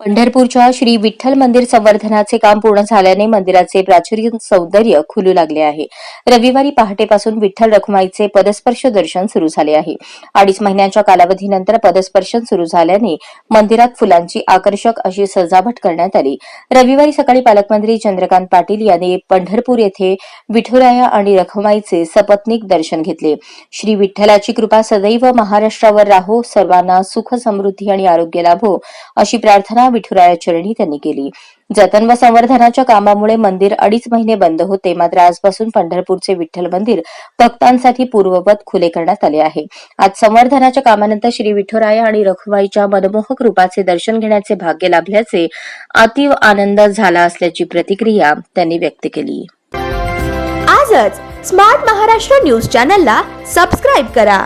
पंढरपूरच्या श्री विठ्ठल मंदिर संवर्धनाचे काम पूर्ण झाल्याने मंदिराचे प्राचुर्य सौंदर्य खुलू लागले आहे. रविवारी पहाटेपासून विठ्ठल रखुमाईचे पदस्पर्श दर्शन सुरू झाले आहे. अडीच महिन्यांच्या कालावधीनंतर पदस्पर्शन सुरू झाल्याने मंदिरात फुलांची आकर्षक अशी सजावट करण्यात आली. रविवारी सकाळी पालकमंत्री चंद्रकांत पाटील यांनी पंढरपूर येथे विठुराया आणि रखुमाईचे सपत्नीक दर्शन घेतले. श्री विठ्ठलाची कृपा सदैव महाराष्ट्रावर राहो सर्वांना सुख समृद्धी आणि आरोग्य लाभो अशी प्रार्थना विठुराया चरणी त्यांनी केली. जतन व संवर्धनाच्या कामामुळे मंदिर अडीच महिने बंद होते. मात्र आजपासून पंढरपूरचे विठ्ठल मंदिर भक्तांसाठी पूर्ववत खुले करण्यात आले आहे. आज संवर्धनाच्या कामानंतर श्री विठुराया आणि रखुमाईच्या मनमोहक रूपाचे दर्शन घेण्याचे भाग्य लाभल्याचे अतीव आनंद झाला असल्याची प्रतिक्रिया त्यांनी व्यक्त केली. आजच स्मार्ट महाराष्ट्र न्यूज चॅनलला सबस्क्राईब करा.